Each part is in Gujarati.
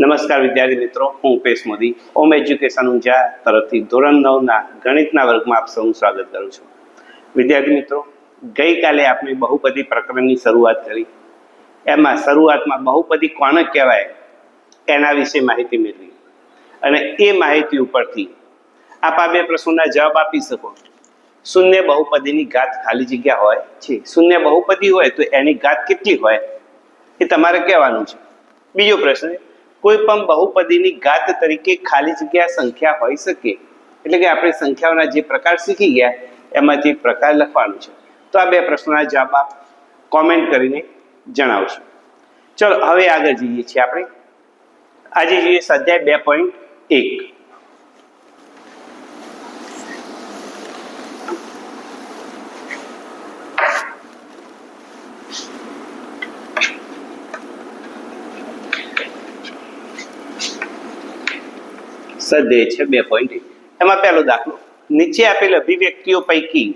નમસ્કાર વિદ્યાર્થી મિત્રો, હું ઉપેશ મોદી. ઓમ એજ્યુકેશન ઊંઝા તરફથી ધોરણ નવના ગણિતના વર્ગમાં આપ સૌનું સ્વાગત કરું છું. વિદ્યાર્થી મિત્રો, ગઈકાલે આપણે બહુપદી પ્રકરણની શરૂઆત કરી. એમાં શરૂઆતમાં બહુપદી કોને કહેવાય? એના વિશે માહિતી મેળવી. અને એ માહિતી ઉપરથી આપ આ બે પ્રશ્નોના જવાબ આપી શકો. શૂન્ય બહુપદીની ઘાત ખાલી જગ્યા હોય છે શૂન્ય બહુપદી હોય તો એની ઘાત કેટલી હોય? એ તમારે કહેવાનું છે. બીજો પ્રશ્ન કોઈ પણ બહુપદીની ઘાત તરીકે ખાલી જગ્યા સંખ્યા હોઈ શકે. એટલે કે આપણે સંખ્યાઓના જે પ્રકાર શીખી ગયા એમાંથી પ્રકાર લખવાનો છે. તો આ બે પ્રશ્નોના જવાબ આપ કોમેન્ટ કરીને જણાવશો. ચલો, હવે આગળ જઈએ છીએ આપણે. આજે જોઈએ સ્વાધ્યાય બે પોઈન્ટ એક. સ્વાધ્યાય છે બે પોઈન્ટ એમાં પહેલો દાખલો. નીચે આપેલ અભિવ્યક્તિઓ પૈકી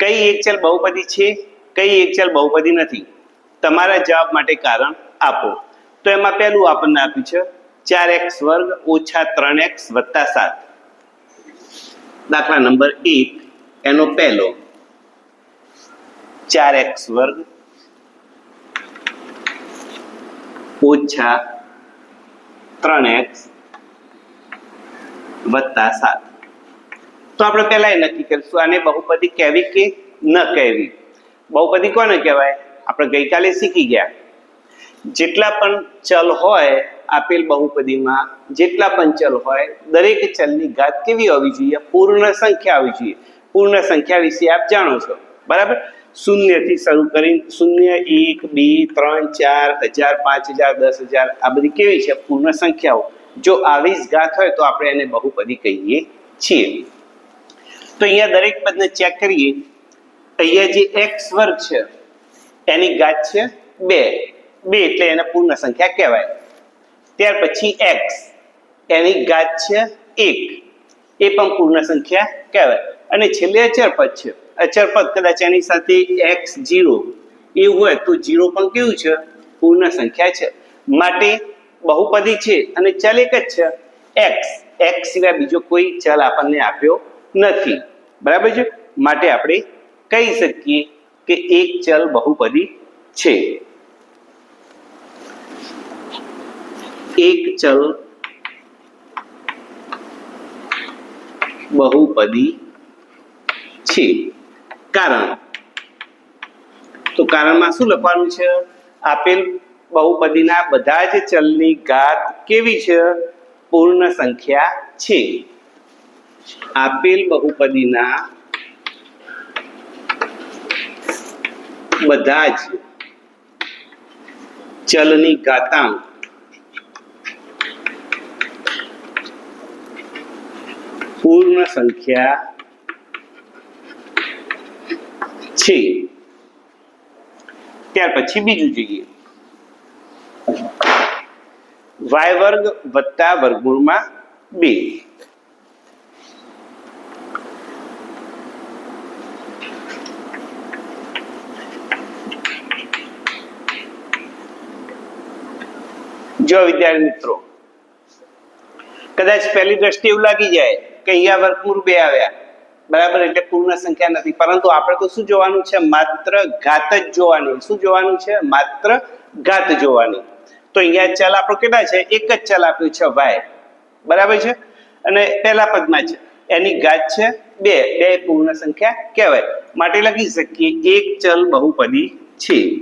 કઈ એક ચલ બહુપદી છે, કઈ એક ચલ બહુપદી નથી? તમારા જવાબ માટે કારણ આપો. તો એમાં પહેલું આપણને આપ્યું છે ચાર એક્સ વર્ગ ઓછા ત્રણ એક્સ વત્તા સાત. દાખલા નંબર એક, એનો પહેલો. ચાર એક્સ વર્ગ ઓછા ત્રણ એક્સ વત્તા સાત. તો આપણે પહેલા એ નક્કી કરીશું, આને બહુપદી કહેવી કે ન કહેવી? બહુપદી કોને કહેવાય? આપણે ગઈકાલે શીખી ગયા. જેટલા પણ ચલ હોય, આપેલ બહુપદીમાં જેટલા પણ ચલ હોય, દરેક ચલની ઘાત કેવી હોવી જોઈએ? પૂર્ણ સંખ્યા હોવી જોઈએ. પૂર્ણ સંખ્યા વિશે આપ જાણો છો. બરાબર? શૂન્યથી શરૂ કરી શૂન્ય, એક, બે, ત્રણ, ચાર, હજાર, પાંચ હજાર, દસ હજાર, આ બધી કેવી છે? પૂર્ણ સંખ્યાઓ. જો આવી જ ઘાત હોય તો આપણે એને બહુપદી કહીએ છીએ. તો અહીંયા દરેક પદને ચેક કરીએ. અહીંયા જે એક્સ વર્ગ છે, એની ઘાત છે બે. બે એટલે એને પૂર્ણ સંખ્યા કહેવાય. ત્યાર પછી એક્સ એની ઘાત છે એક. એ પણ પૂર્ણ સંખ્યા કહેવાય. અને છેલ્લે અચર પદ છે. અચર પદ કદાચ એની સાથે એક્સ જીરો એવું હોય તો જીરો પણ કેવું છે? પૂર્ણ સંખ્યા છે. માટે બહુપદી છે અને ચલ એક જ છે. એક્સ એક્સ સિવાય બીજો કોઈ ચલ આપણને આપ્યો નથી. બરાબર છે? માટે આપણે કહી શકીએ કે એક ચલ બહુપદી છે. એક ચલ બહુપદી છે. કારણ. તો કારણમાં શું લખવાનું છે? આપેલ બહુપદીના બધા જ ચલની ઘાત કેવી છે? પૂર્ણ સંખ્યા છે. આપેલ બહુપદીના બધા જ ચલની ઘાતાંક પૂર્ણ સંખ્યા છે. ત્યાર પછી બીજું જોઈએ. વાય વર્ગ વત્તા વર્ગમૂળમાં બે જો વિદ્યાર્થી મિત્રો, કદાચ પહેલી દ્રષ્ટિએ એવું લાગી જાય કે અહીંયા વર્ગમૂળ બે આવ્યા, બરાબર? એટલે પૂર્ણ સંખ્યા નથી. પરંતુ આપણે તો શું જોવાનું છે? માત્ર ઘાત જ જોવાની. શું જોવાનું છે? માત્ર ઘાત જોવાની. તો અહીંયા ચલ આપણો કેટલા છે? એક જ ચલ આપ્યું છે વાય. બરાબર છે? અને પહેલા પદમાં છે. એની ઘાત છે બે. બે પૂર્ણ સંખ્યા કહેવાય. માટે લખી શકીએ એક ચલ બહુપદી છે.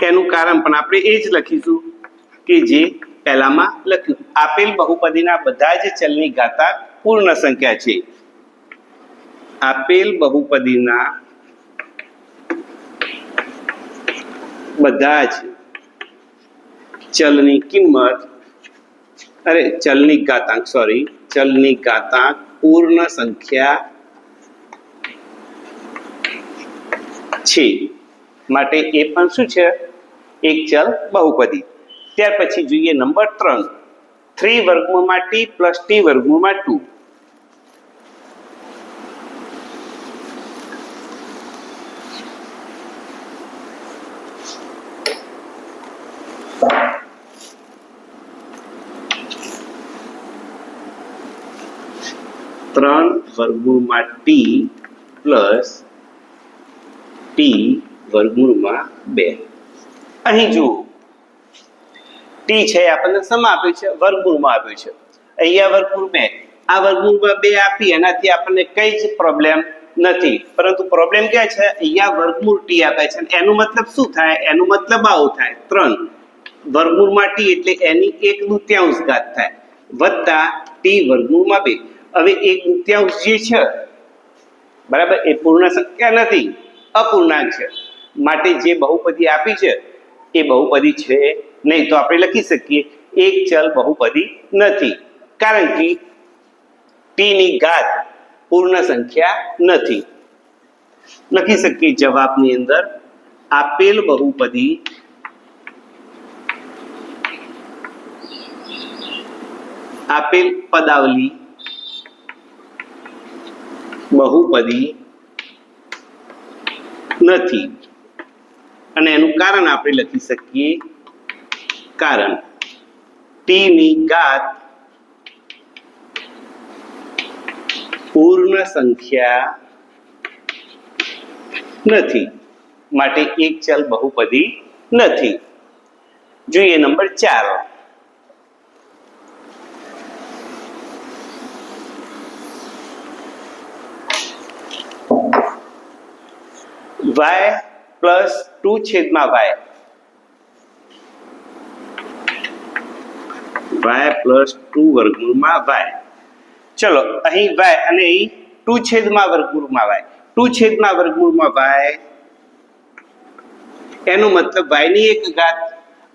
તેનું કારણ પણ આપણે એ જ લખીશું કે જે પહેલામાં લખ્યું. આપેલ બહુપદીના બધા જ ચલની ઘાતા પૂર્ણ સંખ્યા છે. આપેલ બહુપદીના બધા જ ચલની કિંમત, અરે ચલની ઘાતાંક સોરી ચલની ઘાતાંક પૂર્ણ સંખ્યા છે. માટે એ પણ શું છે? એક ચલ બહુપદી. ત્યાર પછી જોઈએ નંબર ત્રણ. થ્રી વર્ગમૂળમાં ટી પ્લસ ટી વર્ગમૂળમાં ટુ ત્રણ વર્ગમૂળમાં ટી પ્લસ ટી વર્ગમૂળમાં બે. અહીં જુઓ. ટી છે આપણને સમ આપ્યું છે? વર્ગમૂળમાં આપ્યું છે. અહીંયા વર્ગમૂળ બે. આ વર્ગમૂળમાં બે આપી એનાથી આપણને કઈ જ પ્રોબ્લેમ નથી. પરંતુ પ્રોબ્લેમ ક્યાં છે? અહીંયા વર્ગમૂળ ટી આપે છે. એનું મતલબ શું થાય? એનું મતલબ આવું થાય. ત્રણ. વર્ગમૂળમાં ટી એટલે એની એક દુત્યાંશ ઘાત થાય. વત્તા ટી વર્ગમૂળમાં બે. હવે એક દૂત્યાંશ જે છે, બરાબર, એ પૂર્ણ સંખ્યા નથી, અપૂર્ણાંક છે. માટે જે બહુપદી આપી છે, એ બહુપદી છે નહીં. તો આપણે લખી શકીએ, એક ચલ બહુપદી નથી. કારણ કે ટી ની ઘાત પૂર્ણ સંખ્યા નથી. લખી શકીએ જવાબની અંદર, આપેલ બહુપદી આપેલ પદાવલી બહુપદી નથી. અને એનું કારણ આપણે લખી શકીએ કારણ. ટી ની ઘાત પૂર્ણ સંખ્યા નથી. માટે એક ચલ બહુપદી નથી. જોઈએ નંબર ચાર. વાય પ્લસ ટુ છેદમાં વાય વાય પ્લસ ટુ વર્ગમૂળમાં વાય ચલો, અહીં વાય અને અહીં ટુ છેદમાં વર્ગમૂળમાં વાય ટુ છેદમાં વર્ગમૂળમાં વાય એનો મતલબ વાયની એક ઘાત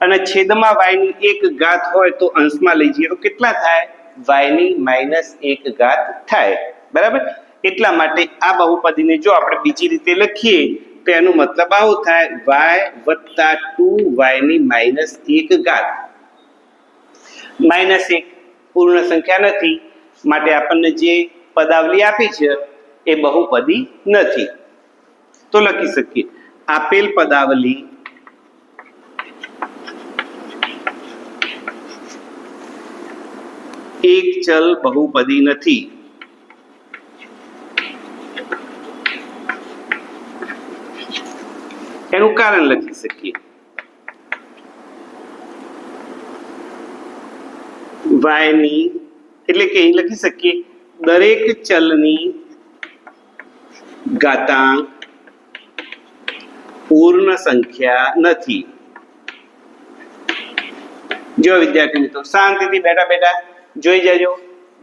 અને છેદમાં વાયની એક ઘાત હોય તો અંશમાં લઈ જઈએ. તો કેટલા થાય? વાયની માઇનસ એક ઘાત થાય. બરાબર? એટલા માટે આ બહુપદીને જો આપણે બીજી રીતે લખીએ તો એનો મતલબ આવો થાય વાય વત્તા ટુ વાયની માઇનસ એક ઘાત. માઇનસ એક પૂર્ણ સંખ્યા નથી. માટે આપણને જે પદાવલી આપી છે, એ બહુપદી નથી. તો લખી શકીએ. આપેલ પદાવલી એક ચલ બહુપદી નથી. એનું કારણ લખી શકીએ. વાયની એટલે કે અહીં લખી શકીએ, દરેક ચલની ઘાતાંક પૂર્ણ સંખ્યા નથી. જો વિદ્યાર્થી મિત્રો શાંતિથી બેઠા બેઠા જોઈ જજો,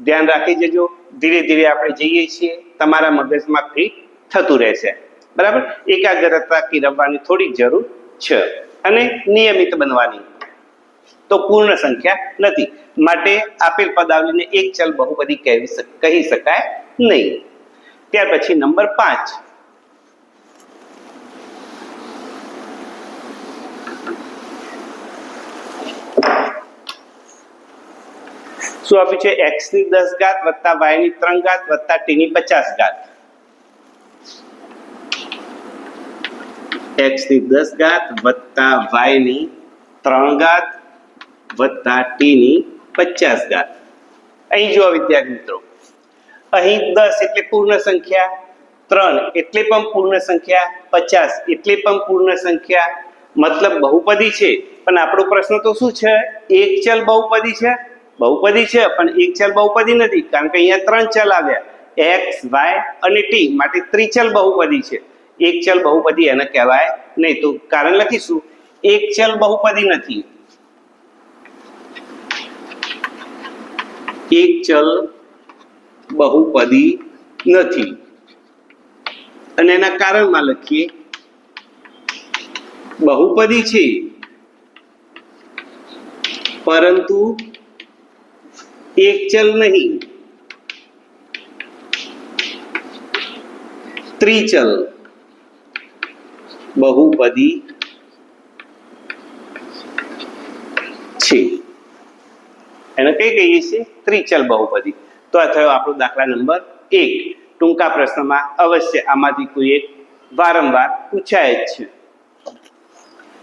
ધ્યાન રાખી જજો, ધીરે ધીરે આપણે જઈએ છીએ, તમારા મગજમાં ફિટ થતું રહેશે. બરાબર? એકાગ્રતા કેળવવાની થોડીક જરૂર છે અને નિયમિત બનવાની. તો પૂર્ણ સંખ્યા નથી. માટે આપેલ પદાવલીને એક ચલ બહુપદી કહેવી કહી શકાય નહીં. ત્યાર પછી નંબર પાંચ. શું આપ્યું છે? એક્સની દસ ઘાત વત્તા વાયની ત્રણ ઘાત વત્તા ટી ની પચાસ ઘાત. એક્સની દસ ઘાત વત્તા વાયની ત્રણ ઘાત વત્તા ટી ની પચાસ ઘાત. અહીં જુઓ વિદ્યાર્થી મિત્રો. અહીં દસ એટલે પૂર્ણ સંખ્યા, ત્રણ એટલે પણ પૂર્ણ સંખ્યા, પચાસ એટલે પણ પૂર્ણ સંખ્યા. મતલબ બહુપદી છે. પણ આપણો પ્રશ્ન તો શું છે? એક ચલ બહુપદી છે? બહુપદી છે, પણ એક ચલ બહુપદી નથી. કારણ કે અહીંયા ત્રણ ચલ આવ્યા. એક્સ વાય અને ટી માટે ત્રિચલ બહુપદી છે. એક ચલ બહુપદી એને કહેવાય નહીં તો કારણ લખીશું એક ચલ બહુપદી નથી. એક ચલ બહુપદી નથી. અને એના કારણમાં લખીએ. બહુપદી છે. પરંતુ એક ચલ નહીં. ત્રિચલ. બહુપદી છે. એને કઈ કહીએ છીએ? ત્રિચલ બહુપદી. તો આ થયો આપણો દાખલા નંબર એક. ટૂંકા પ્રશ્નમાં અવશ્ય આમાંથી કોઈ એક વારંવાર પૂછાય જ છે.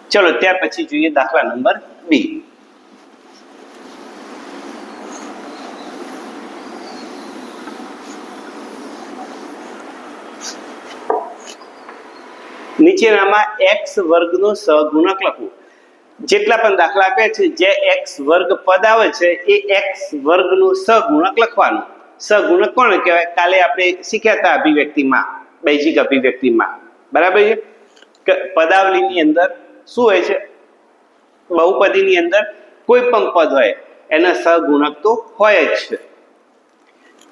ચલો, ત્યાર પછી જોઈએ દાખલા નંબર બી. નીચેનામાં એક્સ વર્ગનો સહગુણક લખવું. જેટલા પણ દાખલા આપે છે, જે એક્સ વર્ગ પદ આવે છે, એ એક્સ વર્ગનું સહગુણક લખવાનું. સહગુણક કોણ કહેવાય? કાલે આપણે શીખ્યા હતા અભિવ્યક્તિમાં બૈજિક અભિવ્યક્તિમાં. બરાબર છે? કે પદાવલીની અંદર શું હોય છે? બહુપદીની અંદર કોઈ પણ પદ હોય, એના સહગુણક તો હોય જ છે.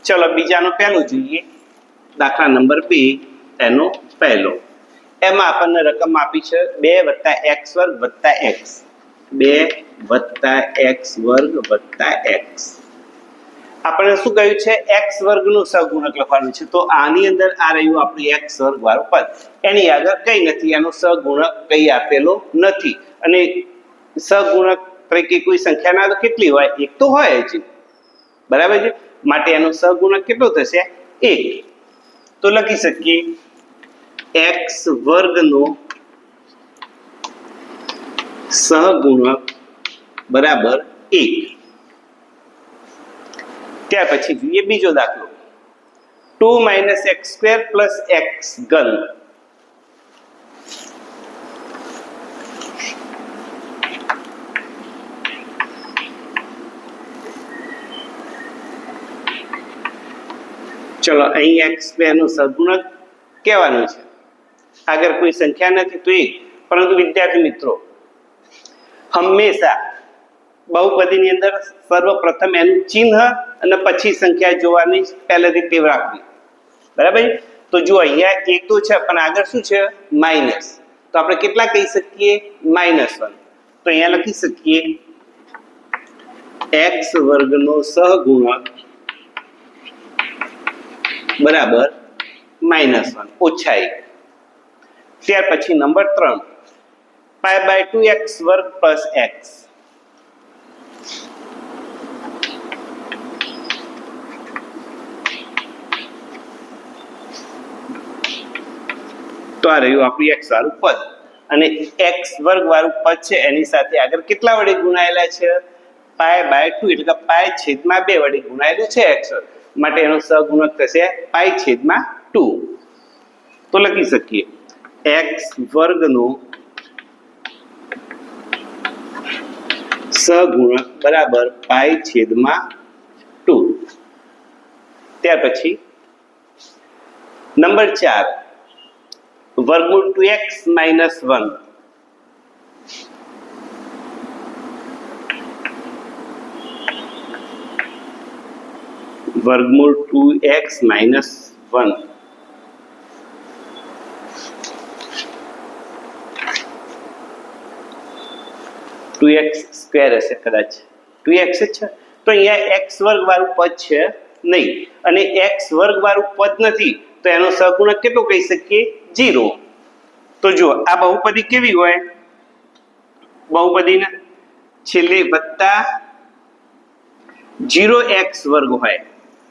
ચલો બીજાનો પહેલું જોઈએ. દાખલા નંબર બે, એનો પહેલો. એમાં આપણને રકમ આપી છે બે વત્તા એક્સ વર્ગ વત્તા એક્સ. બે વત્તા એક્સ વર્ગ વત્તા એક્સ. આપણે શું કહ્યું છે? એક્સ વર્ગનું સહગુણક લખવાનું છે. તો આની અંદર આ રહ્યું આપણું એક્સ વર્ગ વાળું પદ. એની આગળ કઈ નથી. એનો સહગુણક કઈ આપેલો નથી. અને સહગુણક પૈકી કોઈ સંખ્યા ના કેટલી હોય? એક તો હોય જ. બરાબર છે? માટે એનો સહગુણક કેટલો થશે? એક. તો લખી શકીએ. એક્સ વર્ગનો સહગુણક બરાબર એક. ત્યાર પછી જોઈએ બીજો દાખલો. Two minus x square plus x gun ચલો, અહીં એક્સ સ્ક્વેરનું સદગુણક કહેવાનું છે. આગળ કોઈ સંખ્યા નથી તો એક પરંતુ વિદ્યાર્થી મિત્રો હંમેશા બહુપદીની અંદર સર્વપ્રથમ એનું ચિહ્ન અને પછી સંખ્યા જોવાની પહેલેથી ટેવ રાખવી બરાબર તો જો અહીંયા એક તો છે પણ આગળ શું છે માઇનસ તો આપણે કેટલા કહી શકીએ માઇનસ વન તો અહીંયા લખી શકીએ એક્સ વર્ગનો સહગુણક બરાબર માઇનસ વન ઓછા એક ત્યાર પછી નંબર ત્રણ. પાય બાય ટુ એક્સ વર્ગ પ્લસ એક્સ તો આ રહ્યું આપણું એક્સ વાળું પદ. અને એક્સ વર્ગ વાળું પદ છે, એની સાથે આગળ કેટલા વડે ગુણાયેલા છે? પાય બાય ટુ એટલે કે પાય છેદમાં બે વડે ગુણાયેલું છે એક્સ માટે એનો સહગુણક થશે પાય છેદમાં ટુ તો લખી શકીએ. એક્સ વર્ગનો સહગુણક બરાબર પાય છેદમાં ટુ ત્યાર પછી નંબર ચાર વર્ગમૂળ ટુ એક્સ માઇનસ વન વર્ગમૂળ two x minus one two x square હશે કદાચ. ટુ એક્સ જ છે? તો અહીંયા એક્સ વર્ગ વાળું પદ છે નહીં. અને એક્સ વર્ગ વાળું પદ નથી, તો એનો સહગુણક કેટલો કહી શકીએ? જીરો તો જુઓ, આ બહુપદી કેવી હોય? બહુપદીને છેલ્લે વત્તા જીરો એક્સ વર્ગ હોય.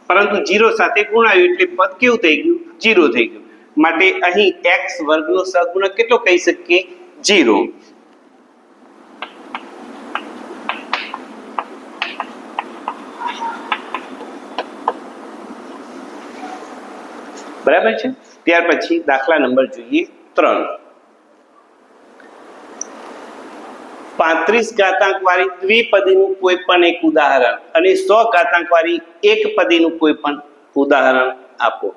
પરંતુ જીરો સાથે ગુણાયું એટલે પદ કેવું થઈ ગયું? જીરો થઈ ગયું. માટે અહીં એક્સ વર્ગનો સહગુણક કેટલો કહી શકીએ? જીરો બરાબર છે? ત્યાર પછી દાખલા નંબર જોઈએ ત્રણ. પાંત્રીસ ઘાતાંક વાળી દ્વિપદીનું કોઈ પણ એક ઉદાહરણ અને સો ઘાતાંક વાળી એક પદીનું કોઈ પણ ઉદાહરણ આપો.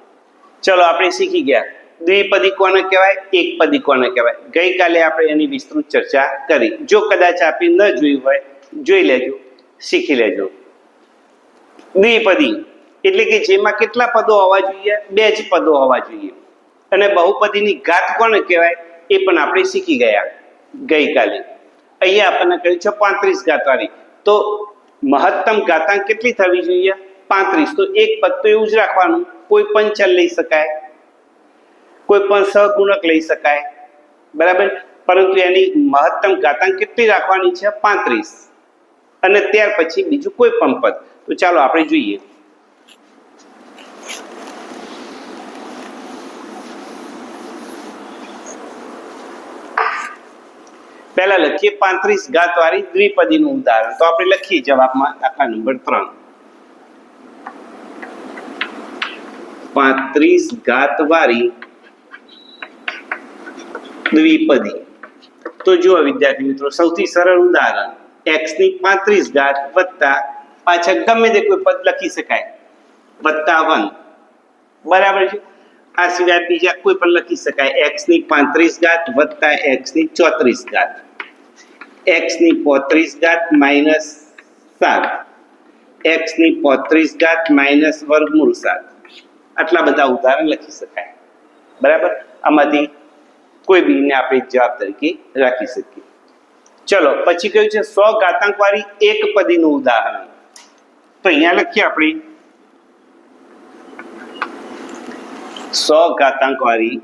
ચલો, આપણે શીખી ગયા. દ્વિપદી કોને કહેવાય? એક પદી કોને કહેવાય? ગઈકાલે આપણે એની વિસ્તૃત ચર્ચા કરી. જો કદાચ આપી ન જોયું હોય, જોઈ લેજો, શીખી લેજો. દ્વિપદી. એટલે કે જેમાં કેટલા પદો હોવા જોઈએ? બે જ પદો હોવા જોઈએ. અને બહુપદીની ઘાત કોને કહેવાય? એ પણ આપણે શીખી ગયા ગઈકાલે. અહીંયા આપણને કહ્યું છે પાંત્રીસ ઘાતવાળી તો મહત્તમ ઘાતાંક કેટલી થવી જોઈએ? પાંત્રીસ. તો એક પદ તો એવું જ રાખવાનું. કોઈ પણ ચલ લઈ શકાય. કોઈ પણ સહગુણક લઈ શકાય. બરાબર? પરંતુ એની મહત્તમ ઘાતાંક કેટલી રાખવાની છે? પાંત્રીસ. અને ત્યાર પછી બીજું કોઈ પણ પદ. તો ચાલો આપણે જોઈએ. પહેલા લખીએ પાંત્રીસ ઘાત વાળી દ્વિપદીનું ઉદાહરણ. તો આપણે લખીએ જવાબમાં દાખલા નંબર ત્રણ. પાંત્રીસ ઘાત વાળી દ્વિપદી. તો જુઓ વિદ્યાર્થી મિત્રો, સૌથી સરળ ઉદાહરણ. એક્સની પાંત્રીસ ઘાત વત્તા પાછળ ગમે તે કોઈ પદ લખી શકાય. વત્તા વન. બરાબર છે? આ સિવાય બીજા કોઈ પણ લખી શકાય. એક્સની પાંત્રીસ ઘાત વત્તા એક્સની ચોત્રીસ ઘાત. એક્સની પોત્રીસ ઘાત માઇનસ સાત. એક્સની પોત્રીસ ઘાત માઇનસ વર્ગમૂળ સાત. આટલા બધા ઉદાહરણ લખી શકાય. બરાબર? આમાંથી કોઈ બીને આપણે જવાબ તરીકે રાખી શકીએ. ચલો, પછી કયું છે? સો ઘાતાંક વાળી એક પદીનું ઉદાહરણ. તો અહીંયા લખીએ આપણે. સો ઘાતાંક વાળી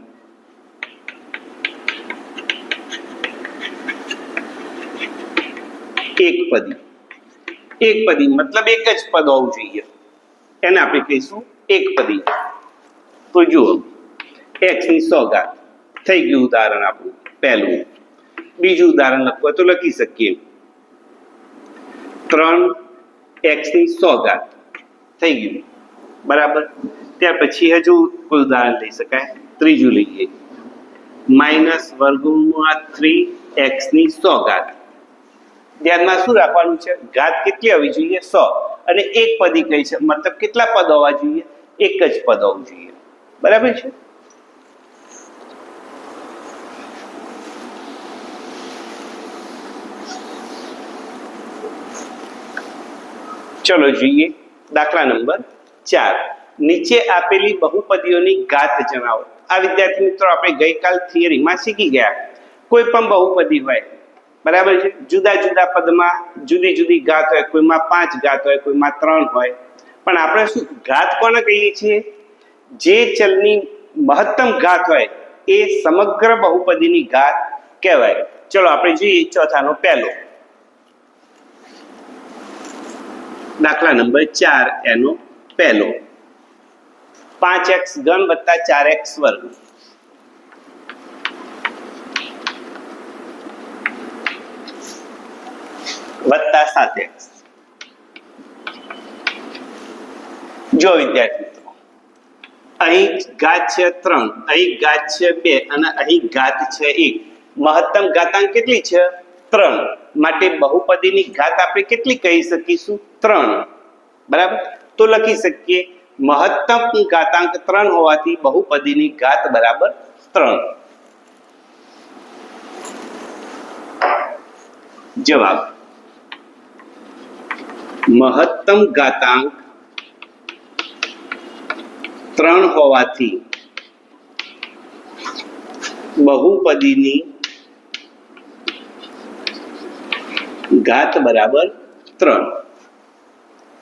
એક પદી એક પદી મતલબ એક જ પદ હોવું જોઈએ. એને આપણે કહીશું એક પદી. તો જુઓ એક્સની સો ઘાત થઈ ગયું ઉદાહરણ આપણું પહેલું. બીજું ઉદાહરણ લખવું હોય તો લખી શકીએ. ત્રણ એક્સની સો ઘાત થઈ ગયું. બરાબર? ત્યાર પછી હજુ કોઈ ઉદાહરણ લઈ શકાય? ત્રીજું લઈએ. માઇનસ વર્ગમૂળમાં થ્રી એક્સની સો ઘાત. ધ્યાનમાં શું રાખવાનું છે? ઘાત કેટલી હોવી જોઈએ? સો. અને એક પદી કઈ છે? મતલબ કેટલા પદ હોવા જોઈએ? એક જ પદ હોવું જોઈએ. બરાબર છે? ચલો જોઈએ. દાખલા નંબર ચાર. નીચે આપેલી બહુપદીઓની ઘાત જણાવો. આ વિદ્યાર્થી મિત્રો, આપણે ગઈકાલ થિયરીમાં શીખી ગયા. કોઈ પણ બહુપદી હોય, બરાબર છે? જુદા જુદા પદમાં જુદી જુદી ઘાત હોય, કોઈમાં પાંચ ઘાત હોય, કોઈમાં ત્રણ હોય. પણ આપણે શું ઘાત કોને કહીએ છીએ? જે ચલની મહત્તમ ઘાત હોય, એ સમગ્ર બહુપદીની ઘાત કહેવાય. ચલો, આપણે જોઈએ ચોથાનો પહેલો. દાખલા નંબર ચાર, એનો પહેલો. પાંચ એક્સ ઘન વત્તા ચાર એક્સ વર્ગ. વત્તા સાત એક્સ જો વિદ્યાર્થી મિત્રો, અહીં ઘાત છે ત્રણ, અહીં ઘાત છે બે અને અહીં ઘાત છે એક. મહત્તમ ઘાતાંક કેટલી છે? ત્રણ. માટે બહુપદીની ઘાત આપણે કેટલી કહી શકીશું? ત્રણ. બરાબર? તો લખી શકીએ. મહત્તમ ઘાતાંક ત્રણ હોવાથી બહુપદીની ઘાત બરાબર ત્રણ. જવાબ. મહત્તમ ઘાતાંક ત્રણ હોવાથી બહુપદીની ઘાત બરાબર ત્રણ.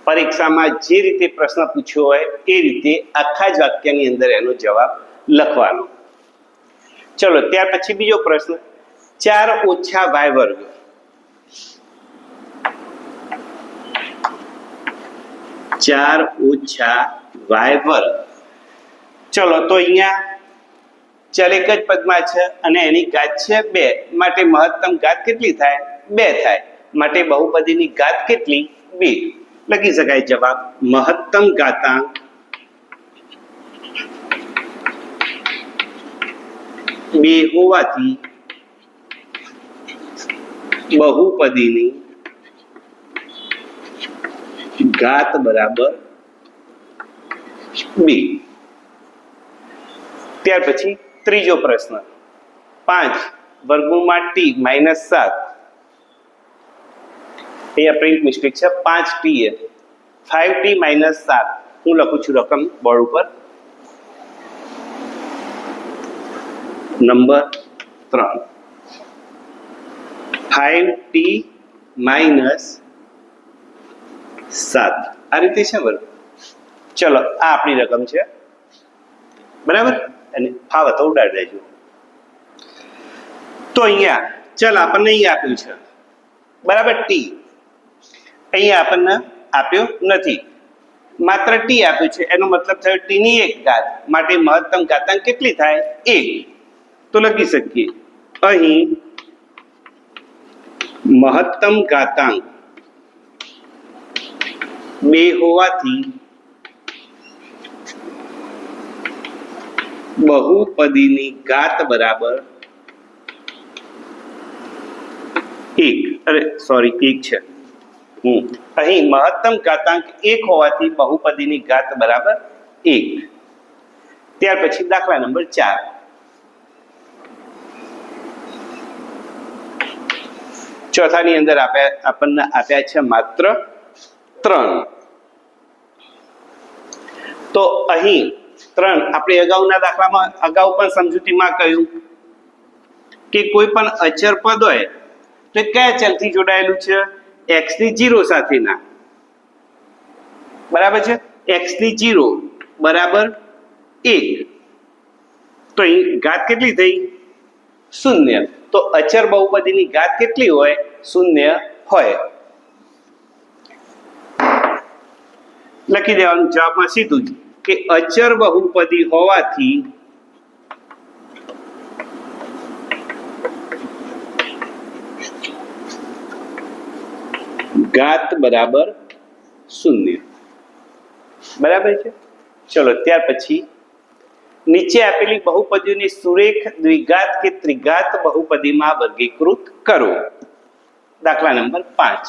પરીક્ષામાં જે રીતે પ્રશ્ન પૂછ્યો હોય એ રીતે આખા જ વાક્યની અંદર એનો જવાબ લખવાનો. ચલો, ત્યાર પછી બીજો પ્રશ્ન. ચાર ઓછા વાય વર્ગ. ચાર ઓછા વાય વર્ગ. ચલો, તો અહીંયા ચલ એક જ પદમાં છે અને એની ઘાત છે બે. માટે મહત્તમ ઘાત કેટલી થાય? બે થાય. માટે બહુપદીની ઘાત કેટલી? બે. લખી શકાય જવાબ મહત્તમ ઘાતાંક. બે હોવાથી બહુપદીની ઘાત બરાબર બે. ત્યાર પછી ત્રીજો પ્રશ્ન. પાંચ વર્ગમૂળમાં ટી માઇનસ સાત. અહીંયા પ્રિન્ટ મિસ્ટેક છે. પાંચ ટી એ. ફાઈવ ટી માઇનસ સાત. હું લખું છું રકમ બોર્ડ ઉપર. નંબર ત્રણ. ફાઈવ ટી માઇનસ સાત. આ રીતે છે બરાબર ચલો, આ આપણી રકમ છે. બરાબર? અને ફાવે તો ઉડાડી દેજો. તો અહીંયા, ચલ આપણને અહીં આપ્યું છે. બરાબર ટી અહીંયા આપણને આપ્યો નથી. માત્ર ટી આપ્યું છે. એનો મતલબ થયો ટીની એક ઘાત. માટે મહત્તમ ઘાતાંક કેટલી થાય? એક. તો લખી શકીએ. અહીં મહત્તમ ઘાતાંક બે હોવાથી બહુપદીની ઘાત બરાબર એક. અરે સોરી એક છે. અહીં મહત્તમ ઘાતાંક એક હોવાથી બહુપદીની ઘાત બરાબર એક. ત્યાર પછી દાખલા નંબર ચાર. ચોથાની અંદર આપ્યા, આપણને આપ્યા છે માત્ર ત્રણ. તો અહીં ત્રણ, આપણે અગાઉના દાખલામાં અગાઉ પણ સમજૂતીમાં કહ્યું કે કોઈ પણ અચર પદ હોય તો કયા ચલથી જોડાયેલું છે? એક્સની જીરો સાથેના. બરાબર છે? એક્સની જીરો બરાબર એક. તો અહીં ઘાત કેટલી થઈ? શૂન્ય. તો અચર બહુપદીની ઘાત કેટલી હોય? શૂન્ય હોય. લખી દેવાનું જવાબમાં સીધું જ કે અચર બહુપદી હોવાથી ઘાત બરાબર શૂન્ય. બરાબર છે? ચલો, ત્યાર પછી નીચે આપેલી બહુપદીઓની સુરેખ દ્વિઘાત કે ત્રિઘાત બહુપદીમાં વર્ગીકૃત કરો. દાખલા નંબર પાંચ.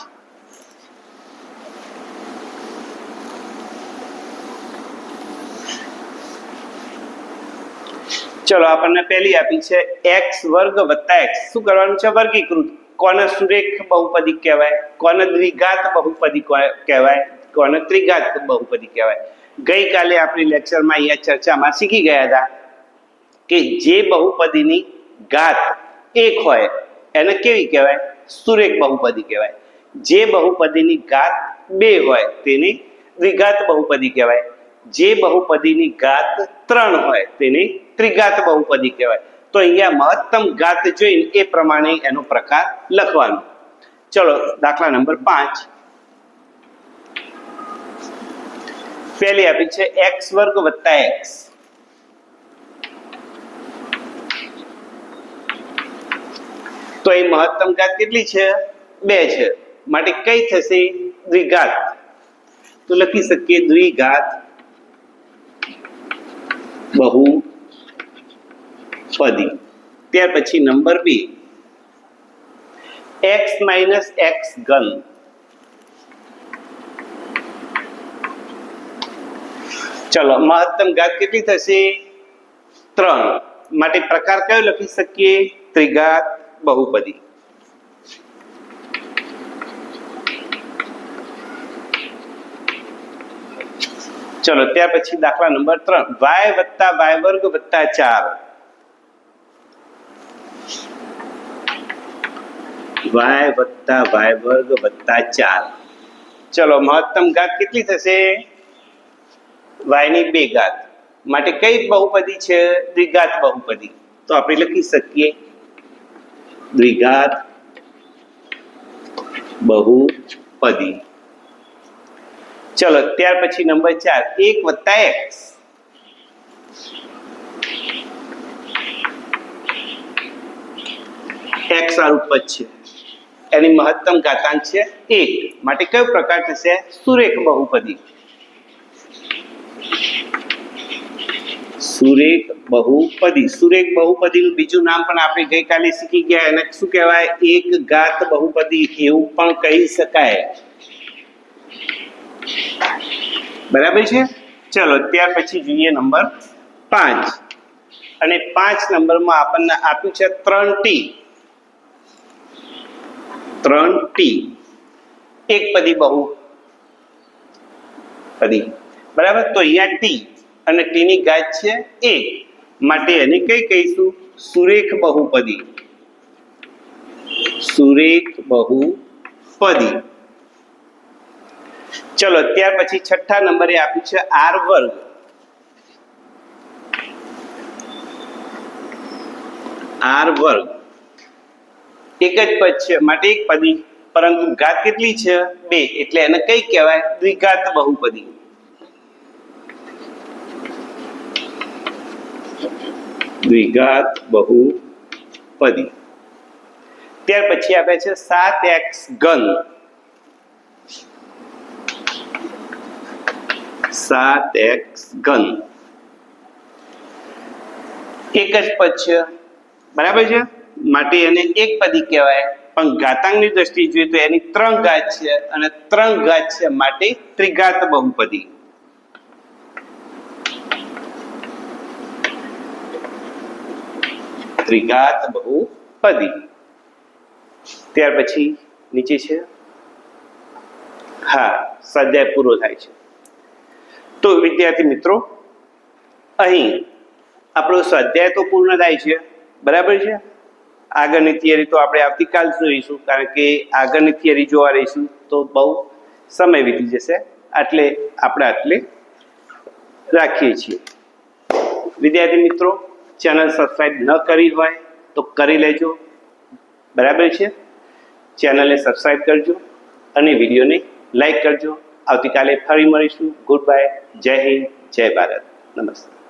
ચલો, આપણને પહેલી આપી છે એક્સ વર્ગ વત્તા એક્સ શું કરવાનું છે? વર્ગીકૃત. કોને સુરેખ બહુપદી કહેવાય? કોને દ્વિઘાત બહુપદી કહેવાય? કોને ત્રિઘાત બહુપદી કહેવાય? ગઈકાલે આપણે લેક્ચરમાં અહીંયા ચર્ચામાં શીખી ગયા હતા કે જે બહુપદીની ઘાત એક હોય, એને કેવી કહેવાય? સુરેખ બહુપદી કહેવાય. જે બહુપદીની ઘાત બે હોય, તેને દ્વિઘાત બહુપદી કહેવાય. જે બહુપદીની ઘાત ત્રણ હોય, તેને ત્રિઘાત બહુપદી કહેવાય. તો અહીંયા મહત્તમ ઘાત જોઈને એ પ્રમાણે એનો પ્રકાર લખવાનો. ચલો, દાખલા નંબર પાંચ. પહેલી આપી છે એક્સ વર્ગ વત્તા એક્સ તો એ મહત્તમ ઘાત કેટલી છે? બે છે. માટે કઈ થશે? દ્વિઘાત. તો લખી શકીએ દ્વિઘાત બહુ પદી ત્યાર પછી number B x minus x ઘન ચલો મહત્તમ ઘાત કેટલી થશે ત્રણ માટે પ્રકાર કયો લખી શકીએ ત્રિઘાત બહુપદી ચલો ત્યાર પછી દાખલા નંબર ત્રણ વાય વત્તા વાય વર્ગ વત્તા ચાર વાય વત્તા વાય વર્ગ વત્તા ચાર ચલો મહત્તમ ઘાત કેટલી થશે વાયની બે ઘાત માટે કઈ બહુપદી છે દ્વિઘાત બહુપદી તો આપણે લખી શકીએ દ્વિઘાત બહુપદી ચલો ત્યાર પછી નંબર ચાર એક વત્તા એક્સ એક્સ વાળું પદ છે એની મહત્તમ ઘાતાંક છે એક. માટે કયો પ્રકાર થશે? સુરેખ બહુપદી. સુરેખ બહુપદી. સુરેખ બહુપદીનું બીજું નામ પણ આપણે ગઈકાલે શીખી ગયા. એને શું કહેવાય? એક ઘાત બહુપદી એવું પણ કહી શકાય. બરાબર છે? ચલો, ત્યાર પછી જોઈએ નંબર પાંચ. અને પાંચ નંબરમાં આપણને આપ્યું છે ત્રણ ટી. ત્રણ ટી એક પદી બહુ. પદી. બરાબર? તો અહીંયા ટી અને ટીની ગાજ છે એક માટે એને કઈ કહીશું? સુરેખ બહુપદી. સુરેખ બહુપદી. ચલો, ત્યાર પછી છઠ્ઠા નંબરે આપ્યું છે આર વર્ગ. આર વર્ગ. એક જ પદ છે, માટે એક પદી. પરંતુ ઘાત કેટલી છે? બે. એટલે એને કઈ કહેવાય? દ્વિઘાત બહુપદી. દ્વિઘાત બહુપદી. ત્યાર પછી આપે છે સાત એક્સ ઘન. સાત એક્સ ઘન. એક જ પદ છે. બરાબર છે? માટે એને એક પદી કહેવાય. પણ ઘાતાંકની દ્રષ્ટિએ જોઈએ તો એની ત્રણ ઘાત છે અને ત્રણ ઘાત છે માટે ત્રિઘાત બહુપદી. ત્રિઘાત બહુપદી. ત્યાર પછી નીચે છે. હા, સ્વાધ્યાય પૂરો થાય છે. તો વિદ્યાર્થી મિત્રો, અહીં આપણો સ્વાધ્યાય તો પૂર્ણ થાય છે. બરાબર છે? આગળની થિયરી તો આપણે આવતીકાલ જોઈશું, કારણ કે આગળની થિયરી જોવા રહીશું, તો બહુ સમય વીતી જશે. એટલે આપણે આટલે રાખીએ છીએ. વિદ્યાર્થી મિત્રો, ચેનલ સબસ્ક્રાઈબ ન કરી હોય તો કરી લેજો. બરાબર છે? ચેનલને સબસ્ક્રાઈબ કરજો અને વિડીયોને લાઈક કરજો. આવતીકાલે ફરી મળીશું. ગુડ બાય જય હિન્દ. જય ભારત. નમસ્તે.